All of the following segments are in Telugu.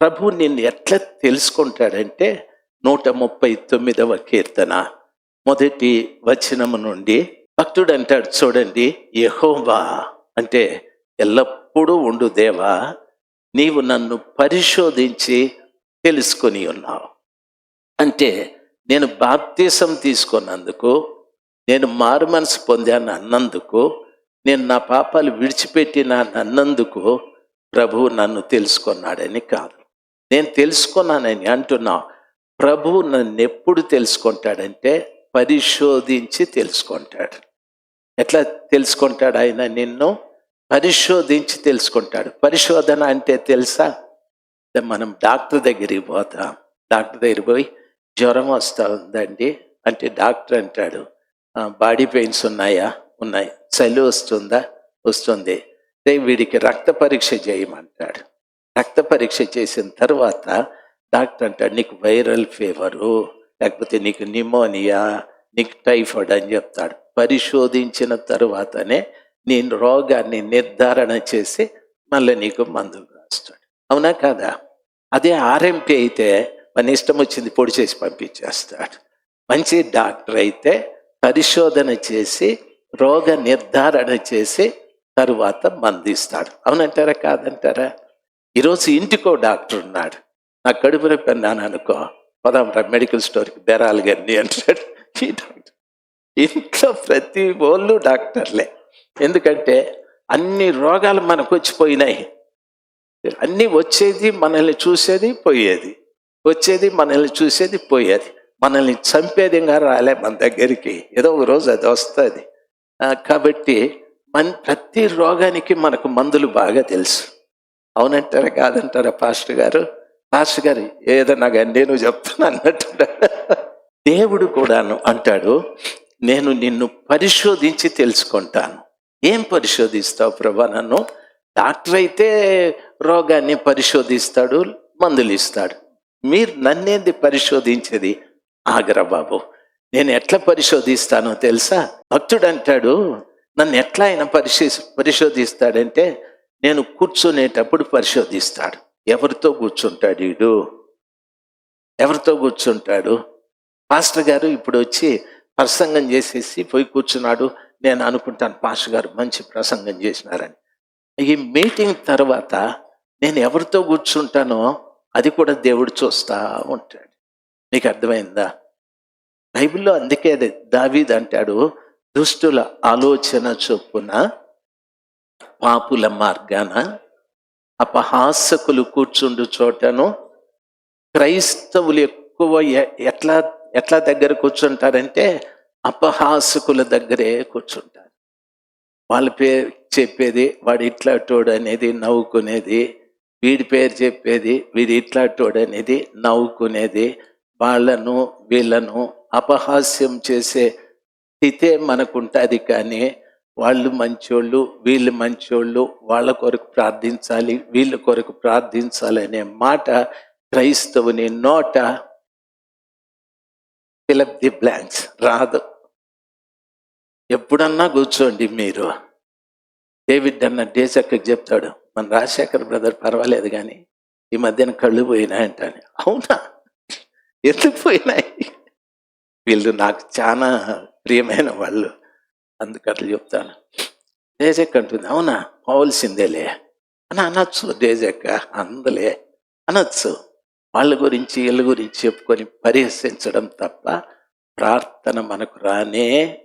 ప్రభు నిన్ను ఎట్లా తెలుసుకుంటాడంటే నూట ముప్పై తొమ్మిదవ కీర్తన. మొదటి వచనము నుండి భక్తుడు అంటాడు చూడండి యహోవా అంటే ఎల్లప్పుడూ ఉండు దేవా నీవు నన్ను పరిశోధించి తెలుసుకొని ఉన్నావు. అంటే నేను బాప్తీసం తీసుకున్నందుకు నేను మారు మనసు పొందాను అన్నందుకు నేను నా పాపాలు విడిచిపెట్టినాను అన్నందుకు ప్రభువు నన్ను తెలుసుకున్నాడని కాదు. నేను తెలుసుకున్నానని అంటున్నా. ప్రభువు నన్ను ఎప్పుడు తెలుసుకుంటాడంటే పరిశోధించి తెలుసుకుంటాడు. ఎట్లా తెలుసుకుంటాడు ఆయన నిన్ను? పరిశోధించి తెలుసుకుంటాడు. పరిశోధన అంటే తెలుసా? మనం డాక్టర్ దగ్గరికి పోతాం. డాక్టర్ దగ్గరికి పోయి జ్వరం వస్తూ ఉందండి అంటే డాక్టర్ అంటాడు. బాడీ పెయిన్స్ ఉన్నాయా? ఉన్నాయి. చలి వస్తుందా? వస్తుంది. వీడికి రక్త పరీక్ష చేయమంటాడు. రక్త పరీక్ష చేసిన తర్వాత డాక్టర్ అంటాడు నీకు వైరల్ ఫీవరు లేకపోతే నీకు నిమోనియా నీకు టైఫాయిడ్ అని చెప్తాడు. పరిశోధించిన తర్వాతనే నేను రోగాన్ని నిర్ధారణ చేసి మళ్ళీ నీకు మందులు రాస్తాడు. అవునా కాదా? అదే ఆర్ఎంపీ అయితే మన ఇష్టం వచ్చింది పొడి చేసి పంపించేస్తాడు. మంచి డాక్టర్ అయితే పరిశోధన చేసి రోగ నిర్ధారణ చేసి తరువాత మందిస్తాడు అవునంటారా కాదంటారా? ఈరోజు ఇంటికో డాక్టర్ ఉన్నాడు. నా కడుపు నొప్పి అన్నాను అనుకో పదాం మెడికల్ స్టోర్కి బెరాలు గారిని అంటాడు. ఈ డాక్టర్. ఇంట్లో ప్రతి వాళ్ళు డాక్టర్లే. ఎందుకంటే అన్ని రోగాలు మనకు వచ్చిపోయినాయి. అన్నీ వచ్చేది మనల్ని చూసేది పోయేది. వచ్చేది మనల్ని చూసేది పోయేది. మనల్ని చంపేది ఇంకా రాలే మన దగ్గరికి. ఏదో ఒక రోజు అది వస్తుంది. కాబట్టి మన ప్రతి రోగానికి మనకు మందులు బాగా తెలుసు. అవునంటారా? కాదంటారా పాస్టర్ గారు? పాస్టర్ గారు ఏదన్నా కానీ నేను చెప్తాను అన్నట్టు దేవుడు కూడాను అంటాడు నేను నిన్ను పరిశోధించి తెలుసుకుంటాను. ఏం పరిశోధిస్తావు ప్రభా నన్ను? డాక్టర్ అయితే రోగాన్ని పరిశోధిస్తాడు మందులు ఇస్తాడు. మీరు నన్నేంది పరిశోధించేది? ఆగరా బాబు నేను ఎట్లా పరిశోధిస్తానో తెలుసా? భక్తుడు అంటాడు నన్ను ఎట్లా ఆయన పరిశీ పరిశోధిస్తాడంటే నేను కూర్చునేటప్పుడు పరిశోధిస్తాడు. ఎవరితో కూర్చుంటాడు వీడు? ఎవరితో కూర్చుంటాడు? పాస్టర్ గారు ఇప్పుడు వచ్చి ప్రసంగం చేసేసి పోయి కూర్చున్నాడు. నేను అనుకుంటాను పాస్టర్ గారు మంచి ప్రసంగం చేసినారని. ఈ మీటింగ్ తర్వాత నేను ఎవరితో కూర్చుంటానో అది కూడా దేవుడు చూస్తా ఉంటాడు. మీకు అర్థమైందా? బైబిల్లో అందుకే అది దావీద్ అంటాడు దుష్టుల ఆలోచన చొప్పున పాపుల మార్గాన అపహాసకులు కూర్చుండు చోటను క్రైస్తవులు ఎక్కువ ఎట్లా ఎట్లా దగ్గర కూర్చుంటారంటే అపహాసకుల దగ్గరే కూర్చుంటారు. వాళ్ళ పేరు చెప్పేది వాడు ఇట్లాటోడు అనేది నవ్వుకునేది వీడి పేరు చెప్పేది వీడి ఇట్లాటోడు అనేది నవ్వుకునేది వాళ్ళను వీళ్ళను అపహాస్యం చేసే స్థితే మనకుంటుంది కానీ వాళ్ళు మంచోళ్ళు వీళ్ళు మంచోళ్ళు వాళ్ళ కొరకు ప్రార్థించాలి వీళ్ళ కొరకు ప్రార్థించాలి అనే మాట క్రైస్తవుని నోట ఫిలప్ ది బ్లాంక్స్ రాదు. ఎప్పుడన్నా కూర్చోండి మీరు. డేవిడ్ అన్న డేసక్కకి చెప్తాడు మన రాజశేఖర్ బ్రదర్ పర్వాలేదు కానీ ఈ మధ్యన కళ్ళు పోయినాయంటాను అవునా? ఎందుకు పోయినాయి? వీళ్ళు నాకు చాలా ప్రియమైన వాళ్ళు. అందుకు అట్లా చెప్తాను. డేజెక్ అంటుంది అవునా? పోవలసిందేలే. అని అనొచ్చు డేజెక్క అందలే. అనొచ్చు. వాళ్ళ గురించి వీళ్ళ గురించి చెప్పుకొని పరిహసించడం తప్ప ప్రార్థన మనకు రానే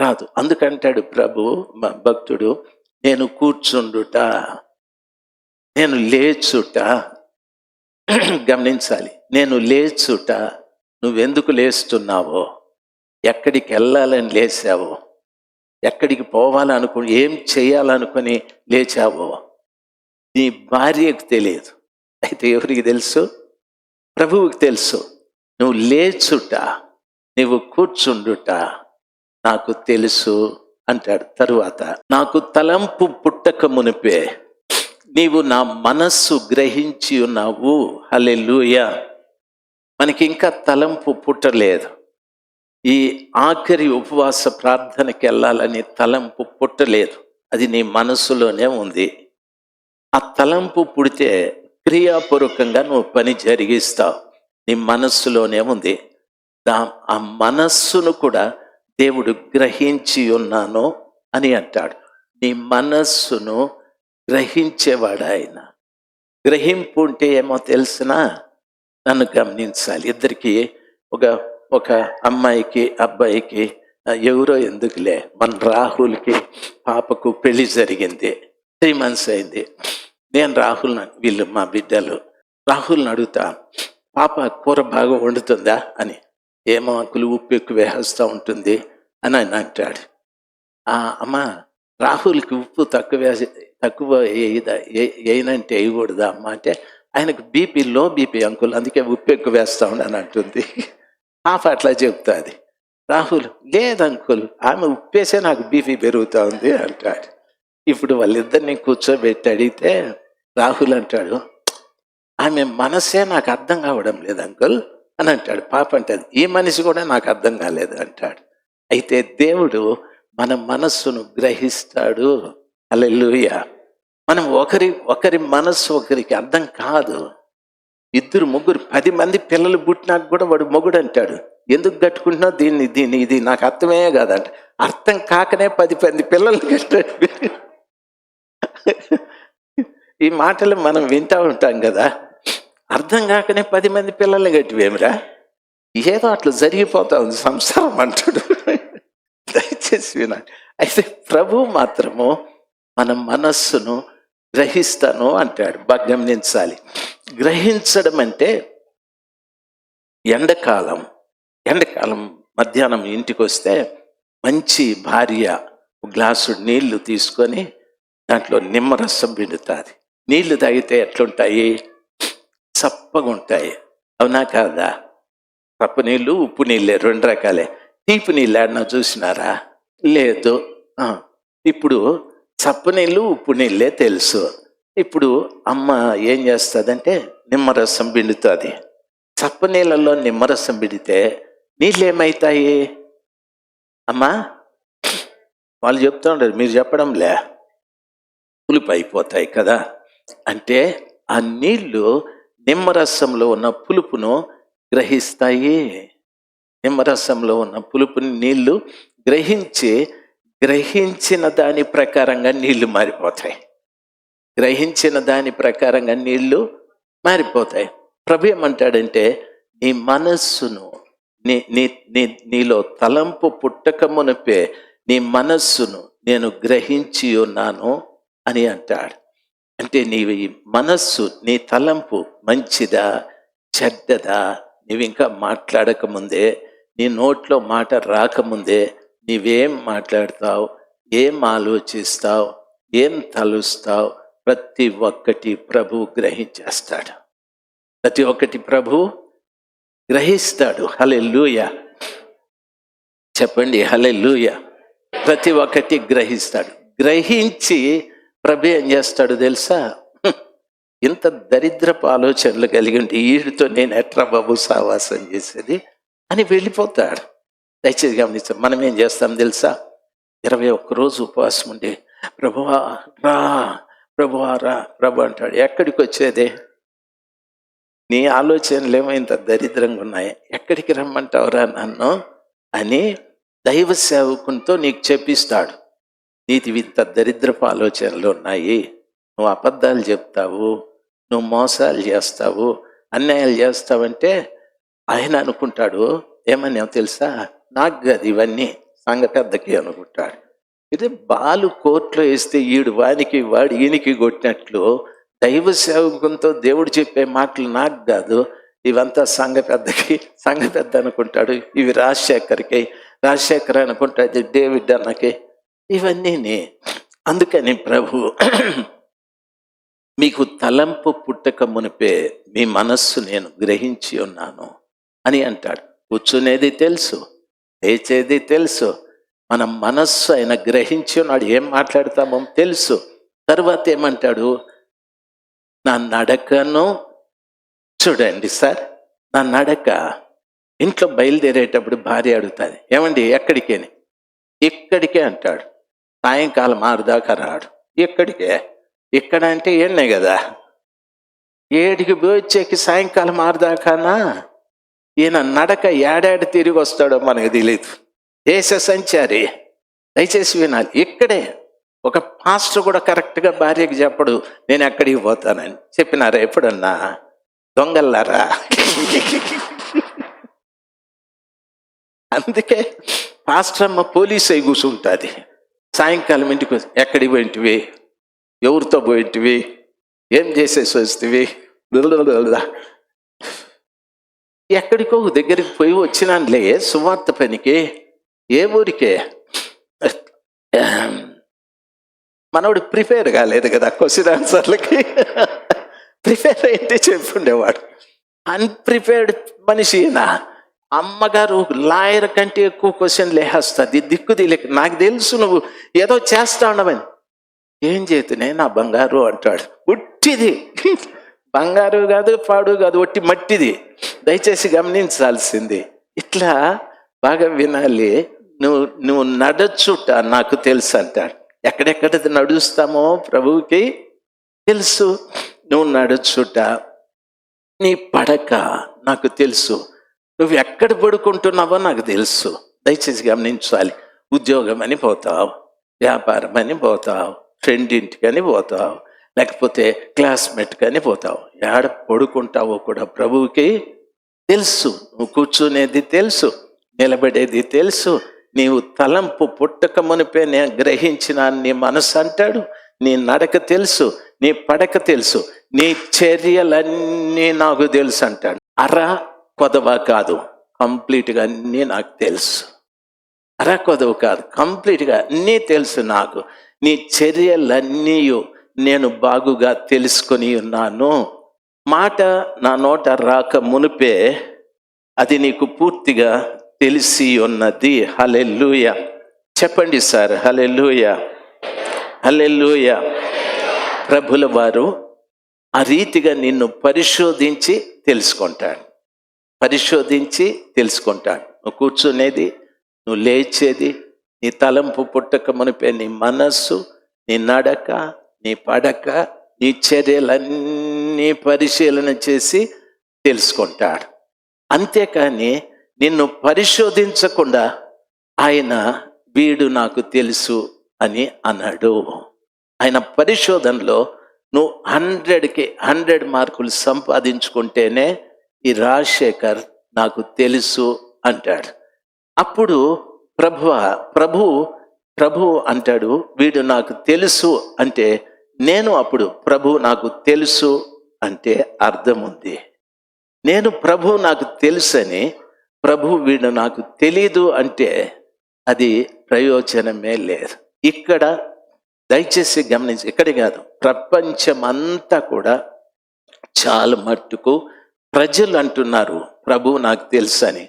రాదు. అందుకంటాడు ప్రభు భక్తుడు నేను కూర్చుండుట నేను లేచుట. గమనించాలి నేను లేచుట నువ్వెందుకు లేస్తున్నావో? ఎక్కడికి వెళ్ళాలని లేచావో ఎక్కడికి పోవాలనుకు ఏం చేయాలనుకుని లేచావో నీ భార్యకు తెలియదు. అయితే ఎవరికి తెలుసు? ప్రభువుకి తెలుసు. నువ్వు లేచుట నువ్వు కూర్చుండుట నాకు తెలుసు అంటాడు తరువాత. నాకు తలంపు పుట్టక మునిపే నీవు నా మనస్సు గ్రహించి ఉన్నావు. హల్లెలూయా. మనకి ఇంకా తలంపు పుట్టలేదు. ఈ ఆఖరి ఉపవాస ప్రార్థనకి వెళ్ళాలని తలంపు పుట్టలేదు. అది నీ మనసులోనే ఉంది. ఆ తలంపు పుడితే క్రియాపూర్వకంగా నువ్వు పని జరిగిస్తావు. నీ మనస్సులోనే ఉంది. దా ఆ మనస్సును కూడా దేవుడు గ్రహించి ఉన్నాను అని అంటాడు. నీ మనస్సును గ్రహించేవాడు ఆయన. గ్రహింపు ఉంటే ఏమో తెలిసినా నన్ను గమనించాలి. ఇద్దరికి ఒక ఒక అమ్మాయికి అబ్బాయికి ఎవరో ఎందుకులే. మన రాహుల్కి పాపకు పెళ్ళి జరిగింది. త్రీ మంత్స్ అయింది. నేను రాహుల్ వీళ్ళు మా బిడ్డలు రాహుల్ని అడుగుతా పాప కూర బాగా వండుతుందా? అని. ఏమో అంకులు ఉప్పు ఎక్కువ వేస్తూ ఉంటుంది. అని ఆయన అంటాడు. ఆ అమ్మ రాహుల్కి ఉప్పు తక్కువ వేసి తక్కువ వేయదా వేయనంటే వేయకూడదా అమ్మ? అంటే ఆయనకు బీపీ లో బీపీ అంకుల్ అందుకే ఉప్పు ఎక్కువ వేస్తా ఉండని అంటుంది. పాప అట్లా చెప్తాది. రాహుల్ లేదంకుల్ ఆమె ఉప్పేసే నాకు బీపీ పెరుగుతా ఉంది అంటాడు. ఇప్పుడు వాళ్ళిద్దరిని కూర్చోబెట్టి అడిగితే రాహుల్ అంటాడు ఆమె మనసే నాకు అర్థం కావడం లేదు అంకుల్ అని అంటాడు. పాప అంటది ఈ మనిషి కూడా నాకు అర్థం కాలేదు అంటాడు. అయితే దేవుడు మన మనస్సును గ్రహిస్తాడు. అల్లెలుయ మనం ఒకరి ఒకరి మనస్సు ఒకరికి అర్థం కాదు. ఇద్దరు ముగ్గురు పది మంది పిల్లలు పుట్టినాక కూడా వాడు మొగుడు అంటాడు. ఎందుకు కట్టుకుంటున్నావు? దీన్ని దీన్ని ఇది నాకు అర్థమే కాదంట. అర్థం కాకనే పది పది పిల్లలు కట్టాడు. ఈ మాటలు మనం వింటూ ఉంటాం కదా. అర్థం కాకనే పది మంది పిల్లల్ని కట్టివేమిరా? ఏదో అట్లా జరిగిపోతా ఉంది సంసారం అంటాడు. దయచేసి వినండి. అయితే ప్రభు మాత్రము మన మనస్సును గ్రహిస్తాను అంటాడు. బాగా గమనించాలి గ్రహించడం అంటే ఎండాకాలం. ఎండాకాలం మధ్యాహ్నం ఇంటికి వస్తే మంచి భార్య గ్లాసు నీళ్ళు తీసుకొని దాంట్లో నిమ్మరసం పిండుతుంది. నీళ్ళు తాగితే ఎట్లుంటాయి? చప్పగా ఉంటాయి అవునా కాదా? పప్పు నీళ్ళు ఉప్పు నీళ్ళే రెండు రకాలే. తీపి నీళ్ళు ఆడినా చూసినారా? లేదు. ఇప్పుడు చప్పు నీళ్ళు ఉప్పు నీళ్ళే తెలుసు. ఇప్పుడు అమ్మ ఏం చేస్తుందంటే నిమ్మరసం పిండుతుంది. చప్ప నీళ్ళల్లో నిమ్మరసం పిండితే నీళ్ళు ఏమవుతాయి అమ్మా వాళ్ళు చెప్తూ ఉంటారు మీరు చెప్పడంలే పులుపు అయిపోతాయి కదా. అంటే ఆ నీళ్ళు నిమ్మరసంలో ఉన్న పులుపును గ్రహిస్తాయి. నిమ్మరసంలో ఉన్న పులుపుని నీళ్ళు గ్రహించి గ్రహించిన దాని ప్రకారంగా నీళ్ళు మారిపోతాయి. గ్రహించిన దాని ప్రకారంగా నీళ్ళు మారిపోతాయి. ప్రభు ఏమంటాడంటే నీ మనస్సును నీ నీ నీ నీలో తలంపు పుట్టక మునిపే నీ మనస్సును నేను గ్రహించి ఉన్నాను అని అంటాడు. అంటే నీ మనస్సు నీ తలంపు మంచిదా చెడ్డదా? నీవింకా ఇంకా నీ నోట్లో మాట రాకముందే నీవేం మాట్లాడతావు? ఏం ఆలోచిస్తావు? ఏం తలుస్తావు? ప్రతి ఒక్కటి ప్రభు గ్రహించేస్తాడు. ప్రతి ఒక్కటి ప్రభు గ్రహిస్తాడు. హలెల్లుయ. చెప్పండి హలెల్లుయ. ప్రతి ఒక్కటి గ్రహిస్తాడు. గ్రహించి ప్రభు ఏం చేస్తాడు తెలుసా? ఇంత దరిద్రపు ఆలోచనలు కలిగి ఉంటే వీడితో నేను ఎట్రా బాబు సావాసం చేసేది అని వెళ్ళిపోతాడు. దయచేసి గమనిస్తాం మనం ఏం చేస్తాం తెలుసా? ఇరవై ఒక్క రోజు ఉపవాసం ఉండి ప్రభువా రా ప్రభువారా ప్రభు అంటాడు ఎక్కడికి వచ్చేది? నీ ఆలోచనలు ఏమో ఇంత దరిద్రంగా ఉన్నాయి. ఎక్కడికి రమ్మంటావురా నన్ను? అని దైవ సేవకునితో నీకు చెప్పిస్తాడు. నీది ఇంత దరిద్రపు ఆలోచనలు ఉన్నాయి. నువ్వు అబద్ధాలు చెప్తావు నువ్వు మోసాలు చేస్తావు అన్యాయాలు చేస్తావంటే ఆయన అనుకుంటాడు ఏమని తెలుసా? నాకు కాదు ఇవన్నీ సంఘ పెద్దకి అనుకుంటాడు. ఇది బాలు కోర్టులో వేస్తే ఈడు వానికి వాడు ఈయనకి కొట్టినట్లు దైవ సేవకునితో దేవుడు చెప్పే మాటలు నాకు కాదు. ఇవంతా సంఘ పెద్దకి సంఘ పెద్ద అనుకుంటాడు. ఇవి రాజశేఖర్కి రాజశేఖర్ అనుకుంటాడు డేవిడ్ అన్నకి. ఇవన్నీ అందుకని ప్రభు మీకు తలంపు పుట్టక మునిపే మీ మనస్సు నేను గ్రహించి ఉన్నాను అని అంటాడు. కూర్చునేది తెలుసు లేచేది తెలుసు మన మనస్సు ఆయన గ్రహించి ఉన్నాడు. ఏం మాట్లాడతామో తెలుసు. తర్వాత ఏమంటాడు? నా నడకను చూడండి సార్ నా నడక ఇంట్లో బయలుదేరేటప్పుడు భార్య అడుగుతుంది. ఏమండి ఎక్కడికేని? ఇక్కడికే అంటాడు. సాయంకాలం ఆరుదాకా రాడు. ఎక్కడికే ఇక్కడ అంటే ఏనే కదా? ఏడికి పోయి వచ్చేకి సాయంకాలం ఆరుదాకానా ఈయన నడక ఏడాడి తిరిగి వస్తాడో మనకు తెలియదు దేశ సంచారి దయచేసి వినాలి ఇక్కడే ఒక పాస్టర్ కూడా కరెక్ట్గా భార్యకి చెప్పడు నేను ఎక్కడికి పోతానని. చెప్పినారా ఎప్పుడన్నా? దొంగల్లారా? అందుకే పాస్టర్ అమ్మ పోలీస్ అయి కూర్చుంటుంది సాయంకాలం ఇంటికి ఎక్కడికి పోయింటివి? ఎవరితో పోయింటివి? ఏం చేసేసి వస్తువి? ఎక్కడికో దగ్గరికి పోయి వచ్చినానులే సువార్త పనికి. ఏ ఊరికే? మనోడు ప్రిపేర్ కాలేదు కదా క్వశ్చన్ ఆన్సర్లకి. ప్రిపేర్ అయితే చెప్పుండేవాడు. అన్ప్రిపేర్డ్ మనిషి నా అమ్మగారు లాయర్ కంటే ఎక్కువ క్వశ్చన్ లేహస్తుంది. దిక్కు తెలియక నాకు తెలుసు నువ్వు ఏదో చేస్తా ఉండమని ఏం చేతునే నా బంగారు అంటాడు. ఉట్టిది బంగారు కాదు పాడు కాదు ఒట్టి మట్టిది. దయచేసి గమనించాల్సింది. ఇట్లా బాగా వినాలి. నువ్వు నువ్వు నడచుట నాకు తెలుసు అంటాడు. ఎక్కడెక్కడ నడుస్తామో ప్రభువుకి తెలుసు. నువ్వు నడుచుట నీ పడక నాకు తెలుసు. నువ్వు ఎక్కడ పడుకుంటున్నావో నాకు తెలుసు. దయచేసి గమనించాలి. ఉద్యోగం అని పోతావు వ్యాపారం అని పోతావు ఫ్రెండ్ ఇంటికని పోతావు లేకపోతే క్లాస్మేట్ కానీ పోతావు. ఎక్కడ పడుకుంటావో కూడా ప్రభువుకి తెలుసు. నువ్వు కూర్చునేది తెలుసు నిలబడేది తెలుసు. నీవు తలంపు పుట్టక మునిపే నేను గ్రహించిన నీ మనసు అంటాడు. నీ నడక తెలుసు నీ పడక తెలుసు నీ చర్యలన్నీ నాకు తెలుసు అంటాడు. అర కొదవ కాదు కంప్లీట్గా అన్నీ నాకు తెలుసు. అర కొదవ కాదు కంప్లీట్గా అన్నీ తెలుసు నాకు. నీ చర్యలన్నీ నేను బాగుగా తెలుసుకొని ఉన్నాను. మాట నా నోట రాక మునిపే అది నీకు పూర్తిగా తెలిసి ఉన్నది హలెల్లుయ. చెప్పండి సార్ హలెల్లుయ. హలెల్లుయ. ప్రభుల వారు ఆ రీతిగా నిన్ను పరిశోధించి తెలుసుకుంటాడు పరిశోధించి తెలుసుకుంటాడు నువ్వు కూర్చునేది నువ్వు లేచేది నీ తలంపు పుట్టక మునిపే నీ మనస్సు నీ నడక నీ పడక నీ చర్యలన్నీ పరిశీలన చేసి తెలుసుకుంటాడు అంతేకాని నిన్ను పరిశోధించకుండా ఆయన వీడు నాకు తెలుసు అని అన్నాడు. ఆయన పరిశోధనలో నువ్వు హండ్రెడ్కి హండ్రెడ్ మార్కులు సంపాదించుకుంటేనే ఈ రాజశేఖర్ నాకు తెలుసు అంటాడు. అప్పుడు ప్రభువ ప్రభు ప్రభు అంటాడు వీడు నాకు తెలుసు అంటే నేను అప్పుడు ప్రభు నాకు తెలుసు అంటే అర్థం ఉంది నేను ప్రభు నాకు తెలుసని ప్రభు వీడు నాకు తెలీదు అంటే అది ప్రయోజనమే లేదు. ఇక్కడ దయచేసి గమనించి ఇక్కడ కాదు ప్రపంచమంతా కూడా చాలా మట్టుకు ప్రజలు అంటున్నారు ప్రభు నాకు తెలుసని.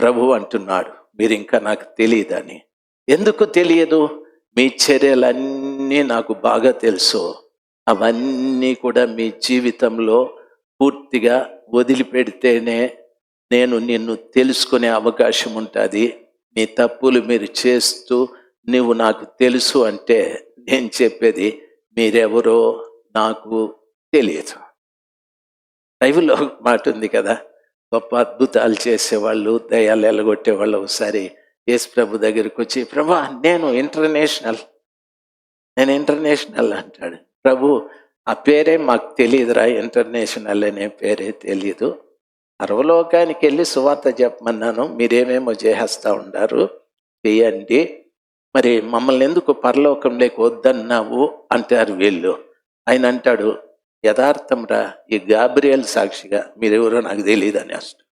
ప్రభు అంటున్నాడు మీరు ఇంకా నాకు తెలియదని ఎందుకు తెలియదు? మీ చర్యలన్నీ నాకు బాగా తెలుసు. అవన్నీ కూడా మీ జీవితంలో పూర్తిగా వదిలిపెడితేనే నేను నిన్ను తెలుసుకునే అవకాశం ఉంటుంది. మీ తప్పులు మీరు చేస్తూ నువ్వు నాకు తెలుసు అంటే నేను చెప్పేది మీరెవరో నాకు తెలియదు. బైబిల్లో ఒక మాట ఉంది కదా గొప్ప అద్భుతాలు చేసేవాళ్ళు దయాలు ఎలగొట్టేవాళ్ళు ఒకసారి యేసు ప్రభు దగ్గరికి వచ్చి ప్రభా నేను ఇంటర్నేషనల్ నేను ఇంటర్నేషనల్ అంటాడు. ప్రభు ఆ పేరే మాకు తెలియదురా ఇంటర్నేషనల్ అనే పేరే తెలియదు అరవలోకానికి వెళ్ళి సువార్త చెప్పమన్నాను. మీరేమేమో చేసేస్తా ఉండారు. చేయండి. మరి మమ్మల్ని ఎందుకు పరలోకంలోకి వద్దన్నావు? అంటారు వీళ్ళు. ఆయన అంటాడు యథార్థంరా ఈ గాబ్రియల్ సాక్షిగా మీరెవరో నాకు తెలియదు అని అసలు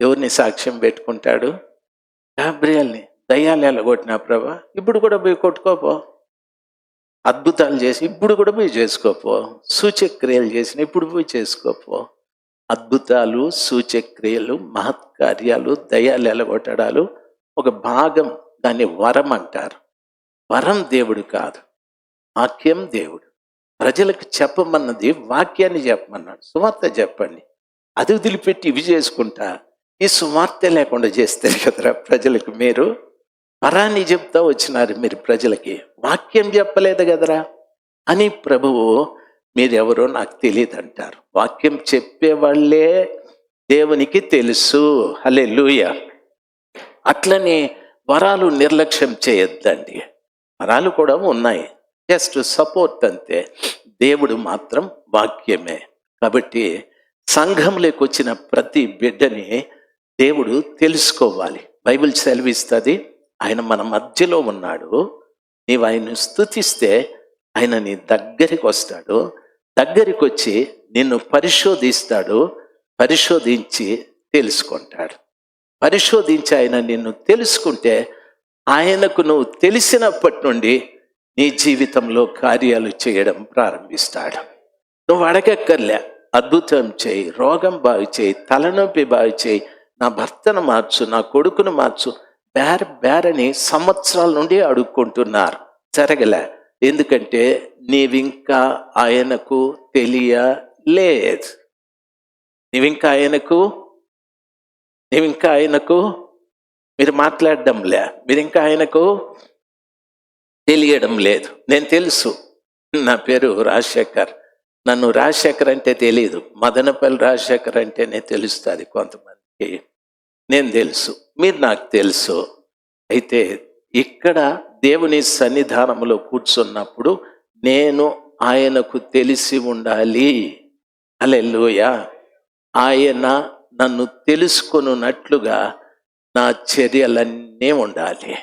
ఎవరిని సాక్ష్యం పెట్టుకుంటాడు? గాబ్రియల్ని దయ్యాలు ఎలగొట్టినా ప్రభా? ఇప్పుడు కూడా పోయి కొట్టుకోపో. అద్భుతాలు చేసి ఇప్పుడు కూడా పోయి చేసుకోపో. సూచక్రియలు చేసిన ఇప్పుడు పోయి చేసుకోపో. అద్భుతాలు సూచక్రియలు మహత్కార్యాలు దయాలు ఎలగొట్టడాలు ఒక భాగం. దాన్ని వరం అంటారు. వరం దేవుడు కాదు. వాక్యం దేవుడు. ప్రజలకు చెప్పమన్నది వాక్యాన్ని చెప్పమన్నాడు. సువార్త చెప్పండి. అది వదిలిపెట్టి ఇవి చేసుకుంటా. ఈ సువార్త లేకుండా చేస్తే కదరా ప్రజలకు మీరు? వరాన్ని చెప్తా వచ్చినారు మీరు ప్రజలకి. వాక్యం చెప్పలేదు కదరా? అని ప్రభువు మీరెవరో నాకు తెలియదు అంటారు వాక్యం చెప్పేవాళ్ళే దేవునికి తెలుసు. అలే లూయ అట్లనే వరాలు నిర్లక్ష్యం చేయొద్దండి. వరాలు కూడా ఉన్నాయి. జస్ట్ సపోర్ట్ అంతే. దేవుడు మాత్రం వాక్యమే. కాబట్టి సంఘంలోకి వచ్చిన ప్రతి బిడ్డని దేవుడు తెలుసుకోవాలి. బైబిల్ సెలవిస్తుంది ఆయన మన మధ్యలో ఉన్నాడు. నీవు ఆయన్ని స్థుతిస్తే ఆయన నీ దగ్గరికి వస్తాడు. దగ్గరికి వచ్చి నిన్ను పరిశోధిస్తాడు పరిశోధించి తెలుసుకుంటాడు. పరిశోధించి ఆయన నిన్ను తెలుసుకుంటే ఆయనకు నువ్వు తెలిసినప్పటి నుండి నీ జీవితంలో కార్యాలు చేయడం ప్రారంభిస్తాడు. నువ్వు అడగక్కర్లే అద్భుతం చేయి రోగం బాగు చేయి తలనొప్పి బాగు చేయి నా భర్తను మార్చు నా కొడుకును మార్చు బేర బేరని సంవత్సరాల నుండి అడుక్కుంటున్నారు. జరగలే. ఎందుకంటే నీవింకా ఆయనకు తెలియలేదు. నీవింకా ఆయనకు నీవింకా ఆయనకు మీరు మాట్లాడడంలే. మీరు ఇంకా ఆయనకు తెలియడం లేదు నేను తెలుసు. నా పేరు రాజశేఖర్. నన్ను రాజశేఖర్ అంటే తెలియదు మదనపల్లి రాజశేఖర్ అంటేనే తెలుస్తుంది కొంతమందికి. నేను తెలుసు. మీరు నాకు తెలుసు. అయితే ఇక్కడ దేవుని సన్నిధానంలో కూర్చున్నప్పుడు నేను ఆయనకు తెలిసి ఉండాలి. అలెల్లోయ ఆయన నన్ను తెలుసుకొనున్నట్లుగా నా చర్యలన్నీ ఉండాలి.